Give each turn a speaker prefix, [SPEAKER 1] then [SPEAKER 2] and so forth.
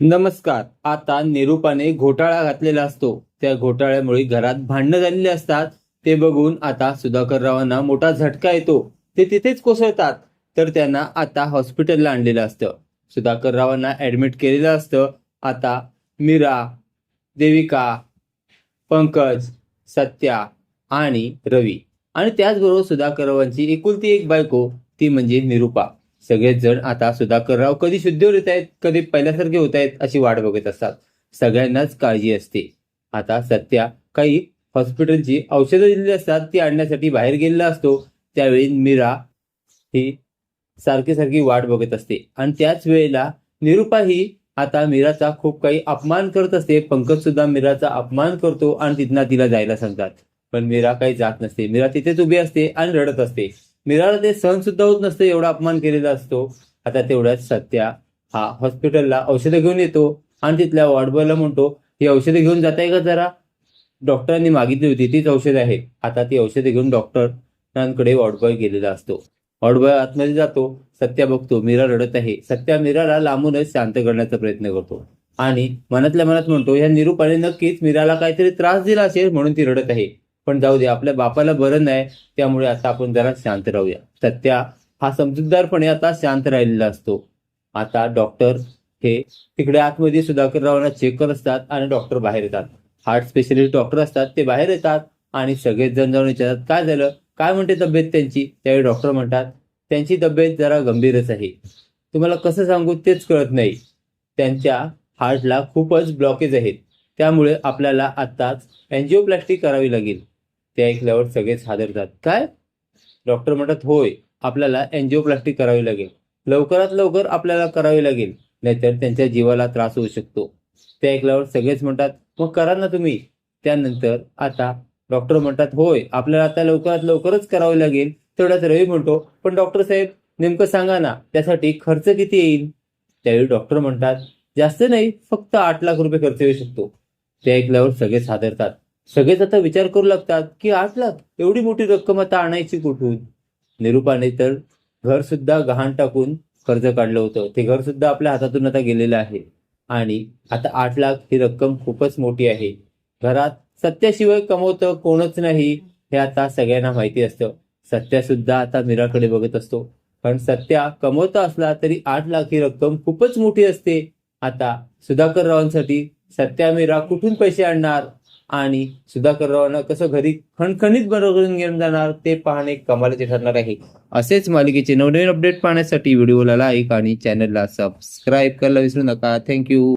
[SPEAKER 1] नमस्कार. आता निरूपाने घोटाळा घातलेला असतो. त्या घोटाळ्यामुळे घरात भांडणं झालेली असतात. ते बघून आता सुधाकररावांना मोठा झटका येतो. ते तिथेच कोसळतात. तर त्यांना आता हॉस्पिटलला आणलेलं असतं. सुधाकररावांना ऍडमिट केलेलं असतं. आता मीरा देविका पंकज सत्या आणि रवी. आणि त्याचबरोबर सुधाकररावांची एकुलती एक बायको ती म्हणजे निरूपा. सगळेच जण आता सुधाकरराव कधी शुद्धीवर येत आहेत कधी पहिल्यासारखे होत आहेत अशी वाट बघत असतात. सगळ्यांनाच काळजी असते. आता सत्या काही हॉस्पिटलची औषधं दिलेली असतात ती आणण्यासाठी बाहेर गेलेला असतो. त्यावेळी मीरा ही सारखी सारखी वाट बघत असते. आणि त्याच वेळेला निरुपा ही आता मीराचा खूप काही अपमान करत असते. पंकज सुद्धा मीराचा अपमान करतो आणि तिथनं तिला जायला सांगतात. पण मीरा काही जात नसते. मीरा तिथेच उभी असते आणि रडत असते. मीराला ते सहन सुद्धा होत नसतं एवढा अपमान केलेला असतो. आता तेवढ्यात सत्या हा हॉस्पिटलला औषधं घेऊन येतो आणि तिथल्या वॉर्डबॉयला म्हणतो ही औषधं घेऊन जाताय का जरा? डॉक्टरांनी मागितली होती तीच औषधं आहेत. आता ती औषधं घेऊन डॉक्टरांकडे वॉर्डबॉय गेलेला असतो. वॉर्डबॉय आतमध्ये जातो सत्या बघतो मीरा रडत आहे. सत्या मीराला लांबूनच शांत करण्याचा प्रयत्न करतो. आणि मनातल्या मनात म्हणतो या निरूपाने नक्कीच मीराला काहीतरी त्रास दिला असेल म्हणून ती रडत आहे. पण जाऊ दे आपल्या बापाला बरं नाही त्यामुळे आता आपण जरा शांत राहूया. सत्या हा समजूतदारपणे आता शांत राहिलेला असतो. आता डॉक्टर हे तिकडे आतमध्ये सुधाकररावांना चेक करत असतात आणि डॉक्टर बाहेर येतात. हार्ट स्पेशलिस्ट डॉक्टर असतात ते बाहेर येतात आणि सगळेच जण जाऊन विचारतात काय झालं? काय म्हणते तब्येत त्यांची? त्यावेळी डॉक्टर म्हणतात त्यांची तब्येत जरा गंभीरच आहे. तुम्हाला कसं सांगू तेच कळत नाही. त्यांच्या हार्टला खूपच ब्लॉकेज आहेत. त्यामुळे आपल्याला आत्ताच अँजिओप्लास्टी करावी लागेल. ते ऐकल्यावर सगळेच हादरतात काय? डॉक्टर म्हणतात होय आपल्याला अँजिओप्लास्टी करावी लागेल. लवकरात लवकर आपल्याला करावी लागेल. नाहीतर त्यांच्या जीवाला त्रास होऊ शकतो. ते ऐकल्यावर सगळेच म्हणतात मग करा ना तुम्ही. त्यानंतर आता डॉक्टर म्हणतात होय आपल्याला आता लवकरात लवकरच करावे लागेल. तेवढ्याच रवी म्हणतो पण डॉक्टर साहेब नेमकं सांगा ना त्यासाठी खर्च किती येईल? त्यावेळी डॉक्टर म्हणतात जास्त नाही फक्त आठ लाख रुपये खर्च येऊ शकतो. ते ऐकल्यावर सगळेच हादरतात सगळेच आता विचार करू लागतात की आठ लाख एवढी मोठी रक्कम आता आणायची कुठून? निरूपाने तर घर सुद्धा गहाण टाकून कर्ज काढलं होतं. ते घर सुद्धा आपल्या हातातून आता गेलेलं आहे. आणि आता आठ लाख ही रक्कम खूपच मोठी आहे. घरात सत्याशिवाय कमवतं कोणच नाही हे आता सगळ्यांना माहिती असतं. सत्या सुद्धा आता मीराकडे बघत असतो. पण सत्या कमवता असला तरी आठ लाख ही रक्कम खूपच मोठी असते. आता सुधाकर रावांसाठी सत्या मीरा कुठून पैसे आणणार? आणि सुधाकररावांना कसं घरी खणखणीत बरोबर घेऊन जाणार ते पाहणे कमालीचे ठरणार आहे. असेच मालिकेचे नवनवीन अपडेट पाहण्यासाठी व्हिडिओला लाईक आणि चॅनलला सबस्क्राईब करायला विसरू नका. थँक्यू